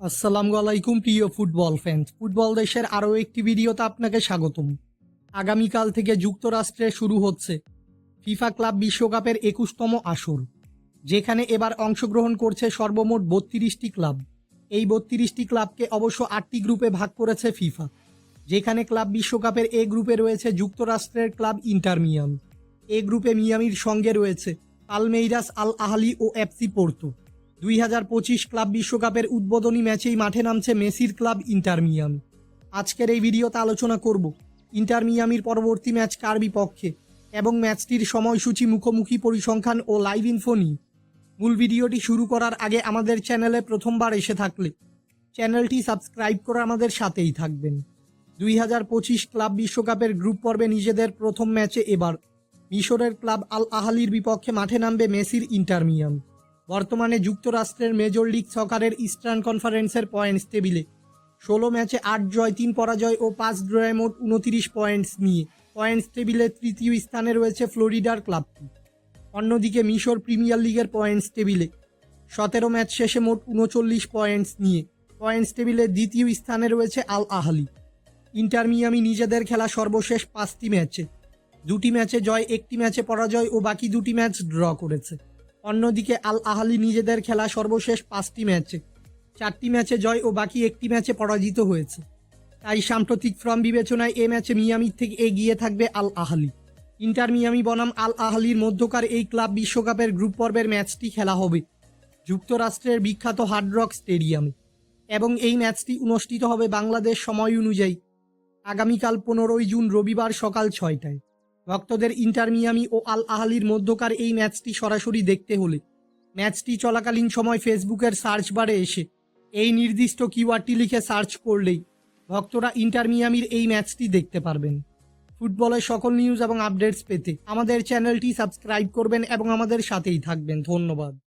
আসসালামু আলাইকুম, প্রিয় ফুটবল ফ্যান্স ফুটবল দেশের আরও একটি ভিডিওতে আপনাকে স্বাগতম। আগামীকাল থেকে যুক্তরাষ্ট্রে শুরু হচ্ছে ফিফা ক্লাব বিশ্বকাপের একুশতম আসর, যেখানে এবার অংশগ্রহণ করছে সর্বমোট বত্রিশটি ক্লাব। এই বত্রিশটি ক্লাবকে অবশ্য আটটি গ্রুপে ভাগ করেছে ফিফা, যেখানে ক্লাব বিশ্বকাপের এ গ্রুপে রয়েছে যুক্তরাষ্ট্রের ক্লাব ইন্টার মিয়াম এ গ্রুপে মিয়ামির সঙ্গে রয়েছে পালমেইরাস আল আহলি ও এফসি পোর্তো। দুই হাজার পঁচিশ ক্লাব বিশ্বকাপের উদ্বোধনী ম্যাচেই মাঠে নামছে মেসির ক্লাব ইন্টার মিয়ামি। আজকের এই ভিডিওতে আলোচনা করব ইন্টার মিয়ামির পরবর্তী ম্যাচ কার বিপক্ষে এবং ম্যাচটির সময়সূচি মুখোমুখি পরিসংখ্যান ও লাইভ ইনফো নিয়ে। মূল ভিডিওটি শুরু করার আগে আমাদের চ্যানেলে প্রথমবার এসে থাকলে চ্যানেলটি সাবস্ক্রাইব করে আমাদের সাথেই থাকবেন। দুই হাজার পঁচিশ ক্লাব বিশ্বকাপের গ্রুপ পর্বে নিজেদের প্রথম ম্যাচে এবার মিশরের ক্লাব আল আহালির বিপক্ষে মাঠে নামবে মেসির ইন্টার মিয়ামি। বর্তমানে যুক্তরাষ্ট্রের মেজর লিগ সকারের ইস্টার্ন কনফারেন্সের পয়েন্টস টেবিলে। ষোলো ম্যাচে আট জয়, তিন পরাজয় ও পাঁচ ড্রয়ে মোট উনতিরিশ পয়েন্টস নিয়ে। পয়েন্টস টেবিলে তৃতীয় স্থানে রয়েছে ফ্লোরিডার ক্লাবটি অন্যদিকে মিশর প্রিমিয়ার লিগের পয়েন্টস টেবিলে। সতেরো ম্যাচ শেষে মোট উনচল্লিশ পয়েন্টস নিয়ে। পয়েন্টস টেবিলে দ্বিতীয় স্থানে রয়েছে আল আহালি। ইন্টার মিয়ামি নিজেদের খেলা সর্বশেষ পাঁচটি ম্যাচে। দুটি ম্যাচে জয়, একটি ম্যাচে পরাজয় ও বাকি দুটি ম্যাচ ড্র করেছে। অন্যদিকে আল আহালি নিজেদের খেলা সর্বশেষ পাঁচটি ম্যাচে। চারটি ম্যাচে জয় ও বাকি একটি ম্যাচে পরাজিত হয়েছে। তাই সাম্প্রতিক ফর্ম বিবেচনায় এ ম্যাচে মিয়ামির থেকে এগিয়ে থাকবে আল আহালি। ইন্টার মিয়ামি বনাম আল আহালির মধ্যকার এই ক্লাব বিশ্বকাপের গ্রুপ পর্বের ম্যাচটি খেলা হবে যুক্তরাষ্ট্রের বিখ্যাত হার্ড রক স্টেডিয়ামে এবং এই ম্যাচটি অনুষ্ঠিত হবে বাংলাদেশ সময় অনুযায়ী। আগামীকাল পনেরোই জুন রবিবার সকাল ছয়টায়। ভক্তদের ইন্টার মিয়ামি ও আল আহালির মধ্যকার এই ম্যাচটি সরাসরি দেখতে হলে। ম্যাচটি চলাকালীন সময় ফেসবুকের সার্চ বারে এসে এই নির্দিষ্ট কিওয়ার্ডটি লিখে সার্চ করলেই ভক্তরা ইন্টার মিয়ামির এই ম্যাচটি দেখতে পারবেন। ফুটবলের সকল নিউজ এবং আপডেটস পেতে আমাদের চ্যানেলটি সাবস্ক্রাইব করবেন এবং আমাদের সাথেই থাকবেন। ধন্যবাদ।